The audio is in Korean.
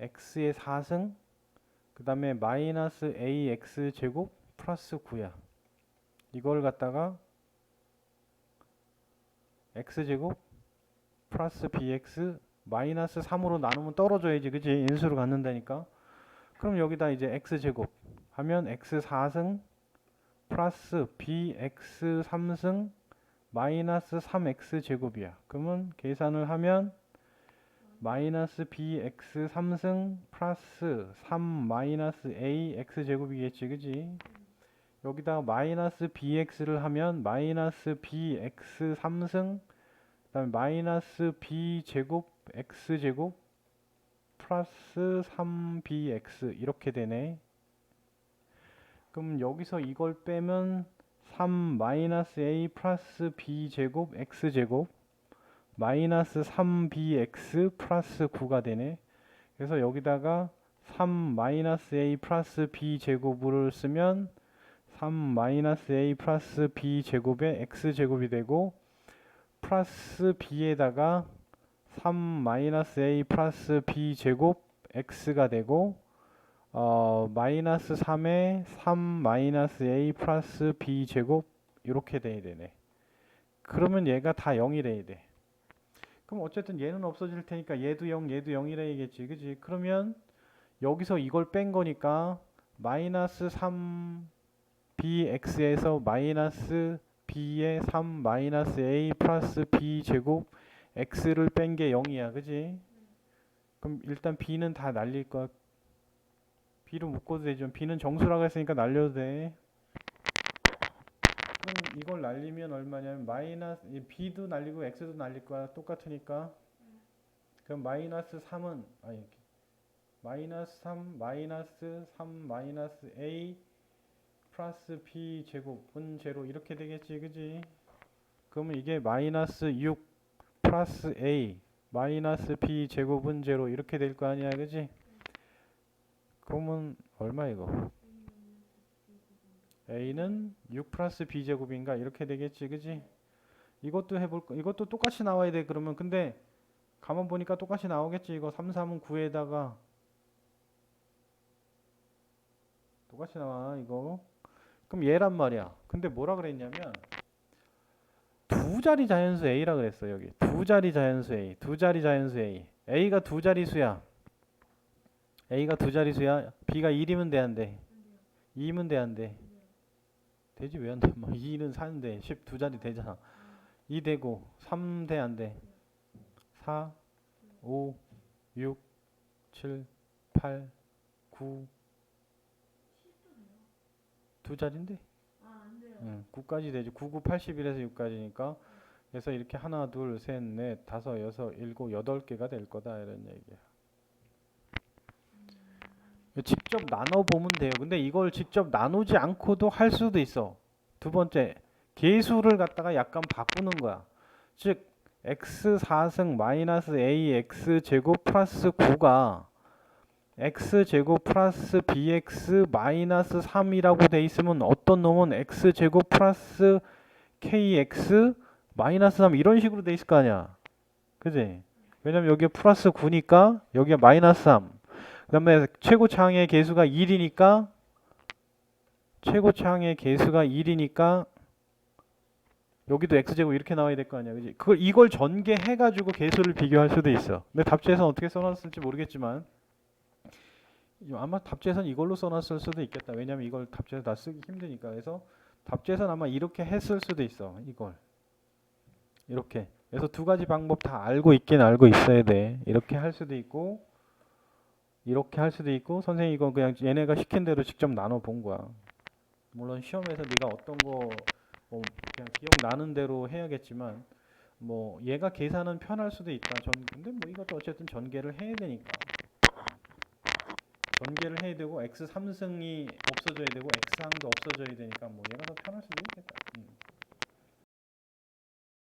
x의 4승 그 다음에 마이너스 ax 제곱 플러스 9야. 이걸 갖다가 x제곱 플러스 bx 마이너스 3으로 나누면 떨어져야지 그지 인수로 갖는다니까. 그럼 여기다 이제 x제곱 하면 x 4승 플러스 bx 3승 마이너스 3x 제곱이야. 그러면 계산을 하면 마이너스 bx 3승 플러스 3 마이너스 a x 제곱이겠지 그지 여기다 마이너스 bx를 하면 마이너스 bx 3승 그 다음에 마이너스 b 제곱 x 제곱 플러스 3bx 이렇게 되네. 그럼 여기서 이걸 빼면 3 마이너스 a 플러스 b 제곱 x 제곱 마이너스 3bx 플러스 9가 되네. 그래서 여기다가 3 마이너스 a 플러스 b 제곱을 쓰면 3 마이너스 a 플러스 b 제곱의 x 제곱이 되고 플러스 b에다가 3 마이너스 a 플러스 b 제곱 x가 되고 어 마이너스 3에 3 마이너스 a 플러스 b 제곱 이렇게 돼야 되네. 그러면 얘가 다 0이 돼야 돼. 그럼 어쨌든 얘는 없어질 테니까 얘도 0, 얘도 0이래야겠지. 그지? 그러면 여기서 이걸 뺀 거니까 마이너스 3 bx에서 마이너스 b의 3 마이너스 a 플러스 b 제곱 x를 뺀 게 0이야. 그지? 그럼 일단 b는 다 날릴 거야. b로 묶어도 되죠. b는 정수라고 했으니까 날려도 돼. 이걸 날리면 얼마냐면 마이너스 이 b도 날리고 x도 날릴 거야. 똑같으니까. 그럼 마이너스 3은 아니 마이너스 3 마이너스 3 마이너스 a 플러스 b 제곱은 제로 이렇게 되겠지. 그지? 그러면 이게 마이너스 6 플러스 a 마이너스 b 제곱은 제로 이렇게 될 거 아니야. 그지? 그러면 얼마 이거? A는 6 플러스 b 제곱인가 이렇게 되겠지. 그지? 이것도 해볼 거. 이것도 똑같이 나와야 돼. 그러면 근데 가만 보니까 똑같이 나오겠지. 이거 3, 3은 9에다가 똑같이 나와. 이거. 그럼 얘란 말이야. 근데 뭐라 그랬냐면 두 자리 자연수 a라 그랬어. 여기. 두 자리 자연수 a. 두 자리 자연수 a. a가 두 자리 수야. a가 두 자리 수야. b가 1이면 돼, 안 돼? 2면 돼, 안 돼? 되지 왜 안 돼? 뭐 2는 4인데 10두 자리 되잖아. 2 되고 3 돼, 안 돼? 4 5 6 7 8 9 두 자리인데? 응, 9까지 되지. 9, 9, 81에서 6까지니까. 그래서 이렇게 하나, 둘, 셋, 넷, 다섯, 여섯, 일곱, 여덟 개가 될 거다 이런 얘기야. 직접 나눠 보면 돼요. 근데 이걸 직접 나누지 않고도 할 수도 있어. 두 번째, 계수를 갖다가 약간 바꾸는 거야. 즉 x 4승 마이너스 ax 제곱 플러스 9가 x 제곱 플러스 bx 마이너스 3이라고 돼 있으면 어떤 놈은 x 제곱 플러스 kx 마이너스 3 이런 식으로 돼 있을 거 아니야. 그지? 왜냐면 여기에 플러스 9니까 여기에 마이너스 3. 그 다음에 최고차항의 개수가 1이니까 최고차항의 개수가 1이니까 여기도 x제곱 이렇게 나와야 될 거 아니야. 그지? 그걸 이걸 전개해 가지고 개수를 비교할 수도 있어. 근데 답지에서는 어떻게 써놨을지 모르겠지만 아마 답지에서는 이걸로 써놨을 수도 있겠다. 왜냐면 이걸 답지에서 다 쓰기 힘드니까. 그래서 답지에서는 아마 이렇게 했을 수도 있어. 이걸. 이렇게. 그래서 두 가지 방법 다 알고 있긴 알고 있어야 돼. 이렇게 할 수도 있고 이렇게 할 수도 있고 선생님 이건 그냥 얘네가 시킨 대로 직접 나눠 본 거야. 물론 시험에서 네가 어떤 거 뭐 그냥 기억 나는 대로 해야겠지만 뭐 얘가 계산은 편할 수도 있다. 전 근데 뭐 이것도 어쨌든 전개를 해야 되니까. 전개를 해야 되고 x 3승이 없어져야 되고 x 항도 없어져야 되니까 뭐 얘가 더 편할 수도 있겠다. 음.